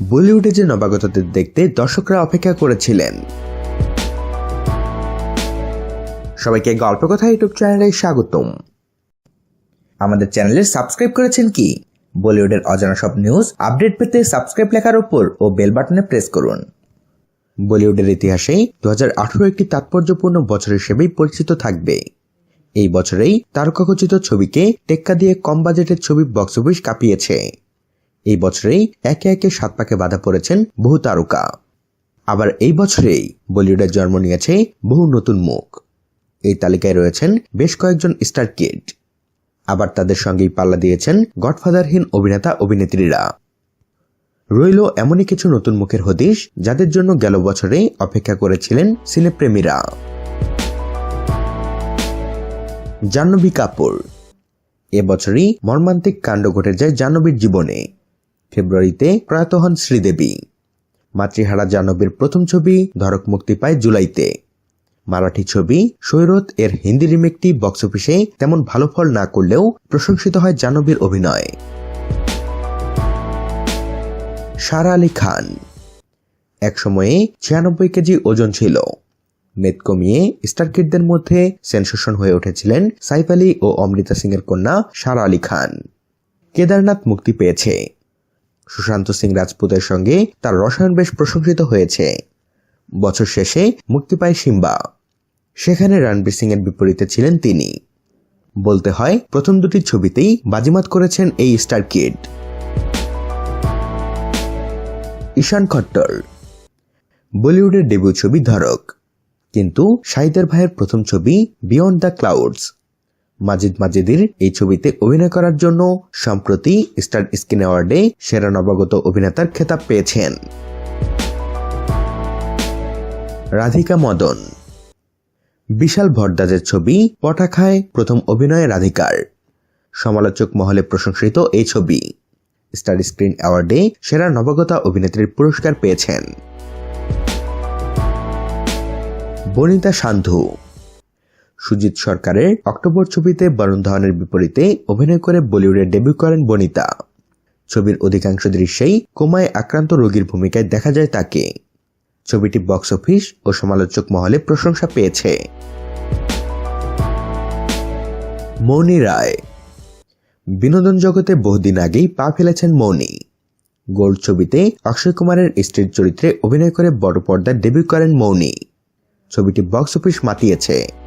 বলিউডে যে নবাগতদের দেখতে দর্শকরা অপেক্ষা করেছিলেন। সবাইকে গল্প কথা ইউটিউব চ্যানেলে স্বাগতম। আমাদের চ্যানেলে সাবস্ক্রাইব করেছেন কি? বলিউডের অজানা সব নিউজ আপডেট পেতে সাবস্ক্রাইব লেখার উপর ও বেল বাটনে প্রেস করুন। বলিউডের ইতিহাসে দু হাজার আঠারো একটি তাৎপর্যপূর্ণ বছর হিসেবেই পরিচিত থাকবে। এই বছরেই তারকাখচিত ছবিকে টেক্কা দিয়ে কম বাজেটের ছবি বক্স অফিস কাঁপিয়েছে। এই বছরেই একে একে সাত পাকে বাধা পড়েছেন বহু তারকা। আবার এই বছরেই বলিউডের জন্ম নিয়েছে বহু নতুন মুখ। এই তালিকায় রয়েছেন বেশ কয়েকজন স্টার কিড। আবার তাদের সঙ্গেই পাল্লা দিয়েছেন গডফাদারহীন অভিনেতা অভিনেত্রীরা। রইল এমনই কিছু নতুন মুখের হদিশ যাদের জন্য গেল বছরে অপেক্ষা করেছিলেন সিনেপ্রেমীরা। জাহ্নবী কাপুর। এবছরই মর্মান্তিক কাণ্ড ঘটে যায় জাহ্নবীর জীবনে। ফেব্রুয়ারিতে প্রয়াত হন শ্রীদেবী। মাতৃহারা জাহ্নবীর প্রথম ছবি ধরক মুক্তি পায় জুলাইতে। মারাঠি ছবি সৈরত এর হিন্দি রিমেকটি বক্স অফিসে তেমন ভালো ফল না করলেও প্রশংসিত হয় জাহ্নবীর অভিনয়। সারা আলী খান। একসময়ে ছিয়ানব্বই কেজি ওজন ছিল। মেদ কমিয়ে স্টার কিডদের মধ্যে সেন্সেশন হয়ে উঠেছিলেন সাইফ আলী ও অমৃতা সিং এর কন্যা সারা আলী খান। কেদারনাথ মুক্তি পেয়েছে। সুশান্ত সিং রাজপুতের সঙ্গে তার রসায়ন বেশ প্রশংসিত হয়েছে। বছর শেষে মুক্তি পায় সিম্বা। সেখানে রণবীর সিং এর বিপরীতে ছিলেন তিনি। বলতে হয়, প্রথম দুটি ছবিতেই বাজিমাত করেছেন এই স্টার কিড। ঈশান খট্টর। বলিউডের ডেবিউ ছবি ধরক। কিন্তু শাহিদের ভাইয়ের প্রথম ছবি বিয়ন্ড দ্য ক্লাউডস। মাজিদ মাজিদির এই ছবিতে অভিনয় করার জন্য সম্প্রতি স্টার স্ক্রিন অ্যাওয়ার্ডে সেরা নবাগত অভিনেতার খেতাব পেয়েছেন। রাধিকা মদন। বিশাল ভরদ্বাজের ছবি পটাখায় প্রথম অভিনয়ে রাধিকার। সমালোচক মহলে প্রশংসিত এই ছবি। স্টার স্ক্রিন অ্যাওয়ার্ডে সেরা নবাগতা অভিনেত্রীর পুরস্কার পেয়েছেন। বনিতা সান্ধু। সুজিত সরকারের অক্টোবর ছবিতে বরুণ ধাওয়ানের বিপরীতে অভিনয় করে বলিউডে ডেবিউ করেন বনিতা। ছবির অধিকাংশ দৃশ্যেই কোমায় আক্রান্ত রোগীর ভূমিকায় দেখা যায় তাকে। ছবিটি বক্স অফিস ও সমালোচক মহলে প্রশংসা পেয়েছে। মৌনি রায়। বিনোদন জগতে বহুদিন আগেই পা ফেলেছেন মৌনি। গোল্ড ছবিতে অক্ষয় কুমারের স্ত্রীর চরিত্রে অভিনয় করে বড় পর্দায় ডেবিউ করেন মৌনি। ছবিটি বক্স অফিস মাতিয়েছে।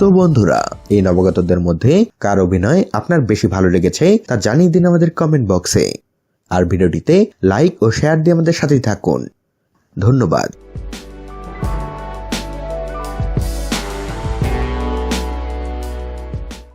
তো বন্ধুরা, এই নবগতদের মধ্যে কার অভিনয় আপনার বেশি ভালো লেগেছে তা জানিয়ে দিন আমাদের কমেন্ট বক্সে আর ভিডিওটিতে লাইক ও শেয়ার দিয়ে আমাদের সাথেই থাকুন। ধন্যবাদ।